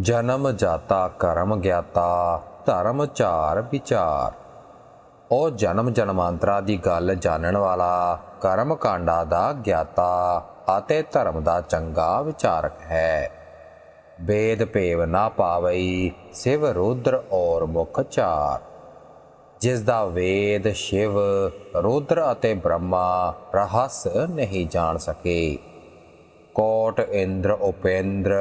ਜਨਮ ਜਾਤਾ, ਕਰਮ ਗਿਆਤਾ, ਧਰਮ ਚਾਰ ਵਿਚਾਰ। ਉਹ ਜਨਮ ਜਨਮਾਂਤਰਾ ਦੀ ਗੱਲ ਜਾਣਨ ਵਾਲਾ, ਕਰਮ ਕਾਂਡਾ ਦਾ ਗਿਆਤਾ ਅਤੇ ਧਰਮ ਦਾ ਚੰਗਾ ਵਿਚਾਰਕ ਹੈ। ਵੇਦ ਭੇਵ ਨਾ ਪਾਵਈ, ਸਿਵ ਰੁਦਰ ਔਰ ਮੁਖ ਚਾਰ। ਜਿਸ ਦਾ ਵੇਦ, ਸ਼ਿਵ, ਰੁਦਰ ਅਤੇ ਬ੍ਰਹਮਾ ਰਹੱਸ ਨਹੀਂ ਜਾਣ ਸਕੇ। ਕੋਟ ਇੰਦਰ ਉਪੇਂਦਰ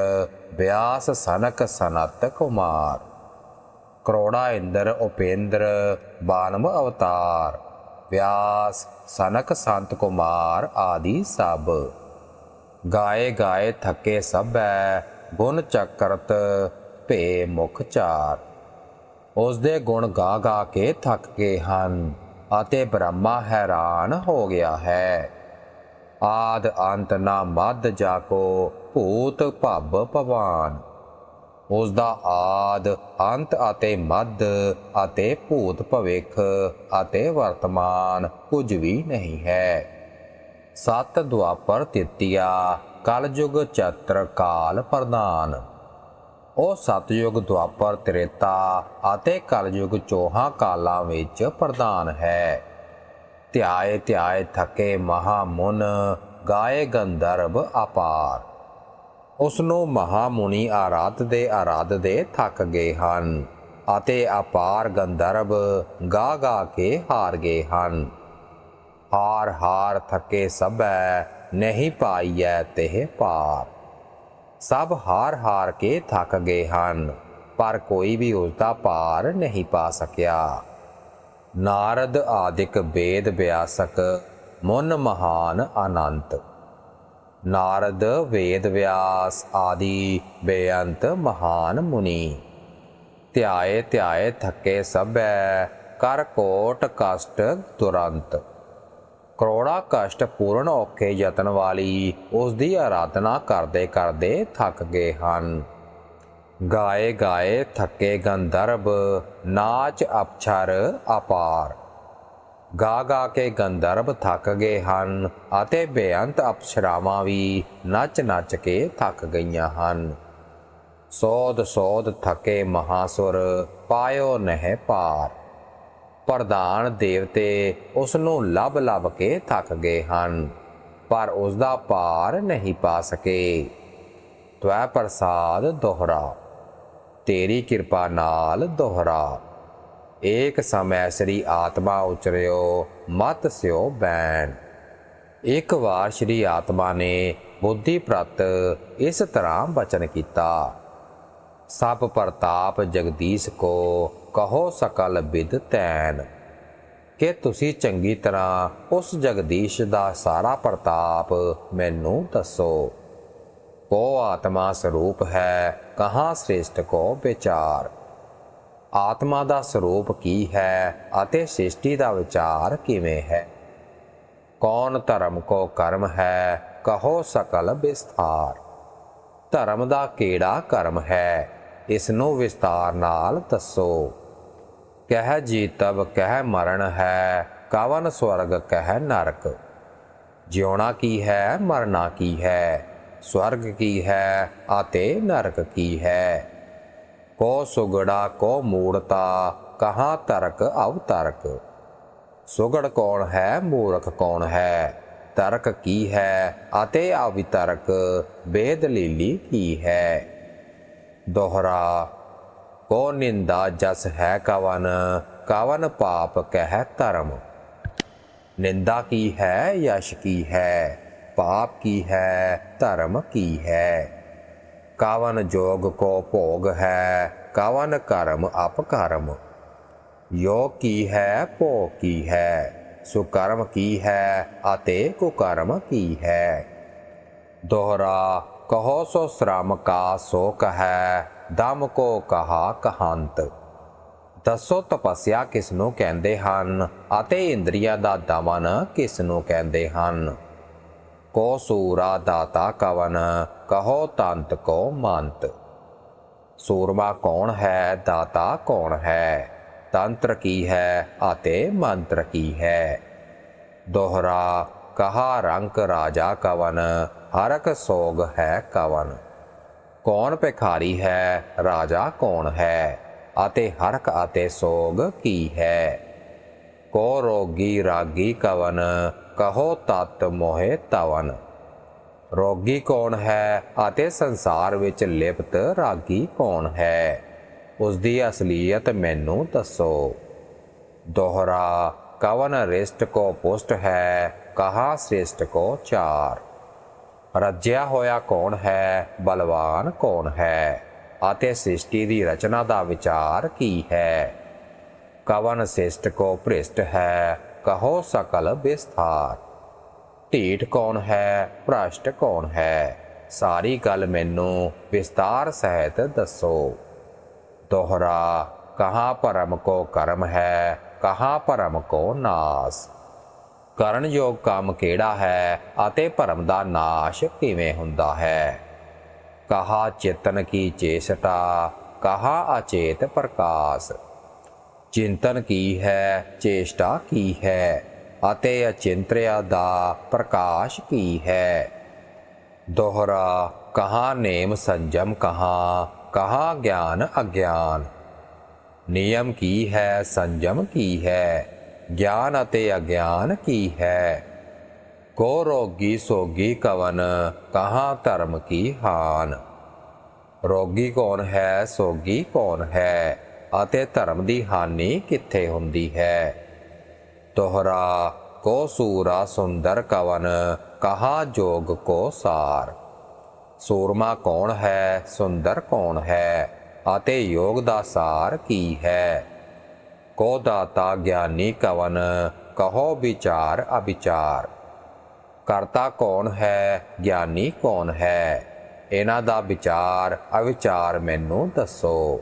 ਬਿਆਸ ਸਨਕ ਸਨਤ ਕੁਮਾਰ ਕਰੋੜਾ ਇੰਦਰ ਉਪੇਂਦਰ ਬਾਨਮ ਅਵਤਾਰ ਵਿਆਸ ਸਨਕ ਸੰਤ ਕੁਮਾਰ ਆਦਿ ਸਭ ਗਾਏ ਗਾਏ ਥੱਕੇ ਸਭੈ ਗੁਣ ਚੱਕਰਤ ਭੇ ਮੁਖ ਚਾਰ ਉਸ ਦੇ ਗੁਣ ਗਾ ਗਾ ਕੇ ਥੱਕ ਗਏ ਹਨ ਅਤੇ ਬ੍ਰਹਮਾ ਹੈਰਾਨ ਹੋ ਗਿਆ ਹੈ ਆਦ ਅੰਤ ਨਾ ਮਦ ਜਾ ਕੋ ਭੂਤ ਭਬ ਭਵਾਨ। ਉਸ ਦਾ ਆਦ ਅੰਤ ਅਤੇ ਮੱਧ ਅਤੇ ਭੂਤ ਭਵਿੱਖ ਅਤੇ ਵਰਤਮਾਨ ਕੁਝ ਵੀ ਨਹੀਂ ਹੈ। ਸਤ ਦੁਆਪਰ ਤ੍ਰਿਤੀਆ ਕਲਯੁਗ ਚਤਰ ਕਾਲ ਪ੍ਰਧਾਨ। ਉਹ ਸਤਯੁਗ ਦੁਆਪਰ ਤ੍ਰੇਤਾ ਅਤੇ ਕਲਯੁਗ ਚੋਹਾਂ ਕਾਲਾਂ ਵਿੱਚ ਪ੍ਰਧਾਨ ਹੈ। ਧਿਆਏ ਧਿਆਏ ਥਕੇ ਮਹਾ ਮੁਨ ਗਾਏ ਗੰਧਰਵ ਅਪਾਰ। ਉਸ ਨੂੰ ਮਹਾ ਮੁਨੀ ਆਰਾਧਦੇ ਆਰਾਧਦੇ ਥੱਕ ਗਏ ਹਨ ਅਤੇ ਅਪਾਰ ਗੰਧਰਵ ਗਾ ਗਾ ਕੇ ਹਾਰ ਗਏ ਹਨ। ਹਾਰ ਹਾਰ ਥਕੇ ਸਭੈ, ਨਹੀਂ ਪਾਈਐ ਤੇ ਪਾਰ ਸਭ ਹਾਰ ਹਾਰ ਕੇ ਥੱਕ ਗਏ ਹਨ, ਪਰ ਕੋਈ ਵੀ ਉਸ ਦਾ ਪਾਰ ਨਹੀਂ ਪਾ ਸਕਿਆ। ਨਾਰਦ ਆਦਿਕ ਵੇਦ ਵਿਆਸਕ ਮੁਨ ਮਹਾਨ ਅਨੰਤ। ਨਾਰਦ, ਵੇਦ ਵਿਆਸ ਆਦਿ ਬੇਅੰਤ ਮਹਾਨ ਮੁਨੀ। ਧਿਆਏ ਧਿਆਏ ਥੱਕੇ ਸਭੈ, ਕਰ ਕੋਟ ਕਸ਼ਟ ਤੁਰੰਤ। ਕਰੋੜਾ ਕਸ਼ਟ ਪੂਰਨ ਔਖੇ ਯਤਨ ਵਾਲੀ ਉਸ ਦੀ ਆਰਾਧਨਾ ਕਰਦੇ ਕਰਦੇ ਥੱਕ ਗਏ ਹਨ। ਗਾਏ ਗਾਏ ਥੱਕੇ ਗੰਧਰਵ, ਨਾਚ ਅਪਛਰ ਅਪਾਰ। ਗਾ ਗਾ ਕੇ ਗੰਧਰਵ ਥੱਕ ਗਏ ਹਨ, ਅਤੇ ਬੇਅੰਤ ਅਪਸਰਾਵਾਂ ਵੀ ਨੱਚ ਨੱਚ ਕੇ ਥੱਕ ਗਈਆਂ ਹਨ। ਸੋਧ ਸੋਧ ਥਕੇ ਮਹਾਸੁਰ, ਪਾਇਓ ਨਹਿ ਪਾਰ। ਪ੍ਰਧਾਨ ਦੇਵਤੇ ਉਸ ਨੂੰ ਲੱਭ ਲੱਭ ਕੇ ਥੱਕ ਗਏ ਹਨ, ਪਰ ਉਸ ਦਾ ਪਾਰ ਨਹੀਂ ਪਾ ਸਕੇ। ਤਵੈ ਪ੍ਰਸਾਦ ਦੋਹਰਾ ਤੇਰੀ ਕਿਰਪਾ ਨਾਲ ਦੁਹਰਾ। ਏਕ ਸਮੈ ਸ੍ਰੀ ਆਤਮਾ ਉਚਰਿਓ, ਮਤ ਸਿਓ ਬੈਣ। ਇੱਕ ਵਾਰ ਸ੍ਰੀ ਆਤਮਾ ਨੇ ਬੁੱਧੀ ਪ੍ਰਤ ਇਸ ਤਰ੍ਹਾਂ ਬਚਨ ਕੀਤਾ। ਸਭ ਪ੍ਰਤਾਪ ਜਗਦੀਸ਼ ਕੋ ਕਹੋ ਸਕਲ ਬਿਦ ਤੈਨ। ਕਿ ਤੁਸੀਂ ਚੰਗੀ ਤਰ੍ਹਾਂ ਉਸ ਜਗਦੀਸ਼ ਦਾ ਸਾਰਾ ਪ੍ਰਤਾਪ ਮੈਨੂੰ ਦੱਸੋ। ਕੋ ਆਤਮਾ ਸਰੂਪ ਹੈ, ਕਹਾਂ ਸ੍ਰੇਸ਼ਟ ਕੋ ਵਿਚਾਰ? ਆਤਮਾ ਦਾ ਸਰੂਪ ਕੀ ਹੈ ਅਤੇ ਸ੍ਰਿਸ਼ਟੀ ਦਾ ਵਿਚਾਰ ਕਿਵੇਂ ਹੈ? ਕੌਣ ਧਰਮ ਕੋ ਕਰਮ ਹੈ, ਕਹੋ ਸਕਲ ਵਿਸਥਾਰ। ਧਰਮ ਦਾ ਕਿਹੜਾ ਕਰਮ ਹੈ ਇਸ ਨੂੰ ਵਿਸਤਾਰ ਨਾਲ ਦੱਸੋ। ਕਹਿ ਜੀਤਵ, ਕਹਿ ਮਰਨ ਹੈ, ਕਵਨ ਸਵਰਗ ਕਹਿ ਨਰਕ। ਜਿਉਣਾ ਕੀ ਹੈ, ਮਰਨਾ ਕੀ ਹੈ ਸਵਰਗ ਕੀ ਹੈ ਅਤੇ ਨਰਕ ਕੀ ਹੈ? ਕੋ ਸੁਗੜਾ, ਕੋ ਮੂੜਤਾ ਕਹਾਂ ਤਰਕ ਅਵਤਰਕ ਸੁਗੜ ਕੌਣ ਹੈ, ਮੂਰਖ ਕੌਣ ਹੈ? ਤਰਕ ਕੀ ਹੈ ਅਤੇ ਅਵਿਤਰਕ ਬੇਦਲੀਲੀ ਕੀ ਹੈ? ਦੋਹਰਾ, ਕੋ ਨਿੰਦਾ ਜਸ ਹੈ ਕਵਨ ਕਵਨ ਪਾਪ ਕਹਿ ਧਰਮ? ਨਿੰਦਾ ਕੀ ਹੈ, ਯਸ਼ ਕੀ ਹੈ? ਪਾਪ ਕੀ ਹੈ, ਧਰਮ ਕੀ ਹੈ? ਕਵਨ ਜੋਗ ਕੋ ਭੋਗ ਹੈ, ਕਵਨ ਕਰਮ ਅਪਕਰਮ ਯੋਗ ਕੀ ਹੈ ਭੋਗ ਕੀ ਹੈ? ਸੁਕਰਮ ਕੀ ਹੈ ਅਤੇ ਕੁਕਰਮ ਕੀ ਹੈ? ਦੋਹਰਾ, ਕਹੋ ਸੋ ਸ਼ਰਮ ਕਾ ਸੋ ਕਹੈ ਦਮ ਕੋ ਕਹਾ ਕਹੰਤ? ਦੱਸੋ ਤਪੱਸਿਆ ਕਿਸ ਨੂੰ ਕਹਿੰਦੇ ਹਨ ਅਤੇ ਇੰਦਰੀਆਂ ਦਾ ਦਮਨ ਕਿਸ ਨੂੰ ਕਹਿੰਦੇ ਹਨ? ਕੋ ਸੂਰਾ ਦਾਤਾ ਕਵਨ, ਕਹੋ ਤੰਤ ਕੋ ਮੰਤ। ਸੂਰਮਾ ਕੌਣ ਹੈ, ਦਾਤਾ ਕੌਣ ਹੈ? ਤੰਤਰ ਕੀ ਹੈ ਅਤੇ ਮੰਤਰ ਕੀ ਹੈ? ਦੋਹਰਾ, ਕਹਾ ਰੰਕ ਰਾਜਾ ਕਵਨ, ਹਰਕ ਸੋਗ ਹੈ ਕਵਨ। ਕੌਣ ਭਿਖਾਰੀ ਹੈ, ਰਾਜਾ ਕੌਣ ਹੈ? ਅਤੇ ਹਰਕ ਅਤੇ ਸੋਗ ਕੀ ਹੈ? ਕੋ ਰੋਗੀ ਰਾਗੀ ਕਵਨ ਕਹੋ ਤਤ ਮੋਹਿ ਤਵਨ ਰੋਗੀ ਕੌਣ ਹੈ ਅਤੇ ਸੰਸਾਰ ਵਿੱਚ ਲਿਪਤ ਰਾਗੀ ਕੌਣ ਹੈ ਉਸ ਦੀ ਅਸਲੀਅਤ ਮੈਨੂੰ ਦੱਸੋ ਦੋਹਰਾ ਕਵਨ ਰਿਸ਼ਟ ਕੋ ਪੁਸ਼ਟ ਹੈ ਕਹਾ ਸ੍ਰੇਸ਼ਟ ਕੋ ਚਾਰ ਰੱਜਿਆ ਹੋਇਆ ਕੌਣ ਹੈ ਬਲਵਾਨ ਕੌਣ ਹੈ ਅਤੇ ਸ੍ਰਿਸ਼ਟੀ ਦੀ ਰਚਨਾ ਦਾ ਵਿਚਾਰ ਕੀ ਹੈ ਕਵਨ ਸ੍ਰਿਸ਼ਟ ਕੋ ਭ੍ਰਿਸ਼ਟ ਹੈ, ਕਹੋ ਸਕਲ ਵਿਸਥਾਰ। ਢੀਠ ਕੌਣ ਹੈ, ਭ੍ਰਸ਼ਟ ਕੌਣ ਹੈ? ਸਾਰੀ ਗੱਲ ਮੈਨੂੰ ਵਿਸਤਾਰ ਸਹਿਤ ਦੱਸੋ। ਦੋਹਰਾ, ਕਹਾਂ ਪਰਮ ਕੋ ਕਰਮ ਹੈ, ਕਹਾਂ ਪਰਮ ਕੋ ਨਾਸ। ਕਰਨ ਯੋਗ ਕੰਮ ਕਿਹੜਾ ਹੈ ਅਤੇ ਭਰਮ ਦਾ ਨਾਸ਼ ਕਿਵੇਂ ਹੁੰਦਾ ਹੈ? ਕਹਾ ਚੇਤਨ ਕੀ ਚੇਸ਼ਟਾ, ਕਹਾ ਅਚੇਤ ਪ੍ਰਕਾਸ਼। ਚਿੰਤਨ ਕੀ ਹੈ, ਚੇਸ਼ਟਾ ਕੀ ਹੈ ਅਤੇ ਅਚਿੰਤਰਿਆ ਦਾ ਪ੍ਰਕਾਸ਼ ਕੀ ਹੈ? ਦੋਹਰਾ, ਕਹਾ ਨੇਮ ਸੰਜਮ ਕਹਾ ਕਹਾ ਗਿਆਨ ਅਗਿਆਨ? ਨਿਯਮ ਕੀ ਹੈ, ਸੰਜਮ ਕੀ ਹੈ? ਗਿਆਨ ਅਤੇ ਅਗਿਆਨ ਕੀ ਹੈ? ਕੋ ਰੋਗੀ ਸੋਗੀ ਕਵਨ, ਕਹਾ ਧਰਮ ਕੀ ਹਾਨ? ਰੋਗੀ ਕੌਣ ਹੈ, ਸੋਗੀ ਕੌਣ ਹੈ? ਅਤੇ ਧਰਮ ਦੀ ਹਾਨੀ ਕਿੱਥੇ ਹੁੰਦੀ ਹੈ? ਤੋਹਰਾ, ਕੋ ਸੂਰਾ ਸੁੰਦਰ ਕਵਨ, ਕਹਾ ਜੋਗ ਕੋ ਸਾਰ। ਸੂਰਮਾ ਕੌਣ ਹੈ, ਸੁੰਦਰ ਕੌਣ ਹੈ, ਅਤੇ ਯੋਗ ਦਾ ਸਾਰ ਕੀ ਹੈ? ਕੋ ਦਾਤਾ ਗਿਆਨੀ ਕਵਨ, ਕਹੋ ਵਿਚਾਰ ਅਵਿਚਾਰ। ਕਰਤਾ ਕੌਣ ਹੈ, ਗਿਆਨੀ ਕੌਣ ਹੈ? ਇਹਨਾਂ ਦਾ ਵਿਚਾਰ, ਅਵਿਚਾਰ ਮੈਨੂੰ ਦੱਸੋ।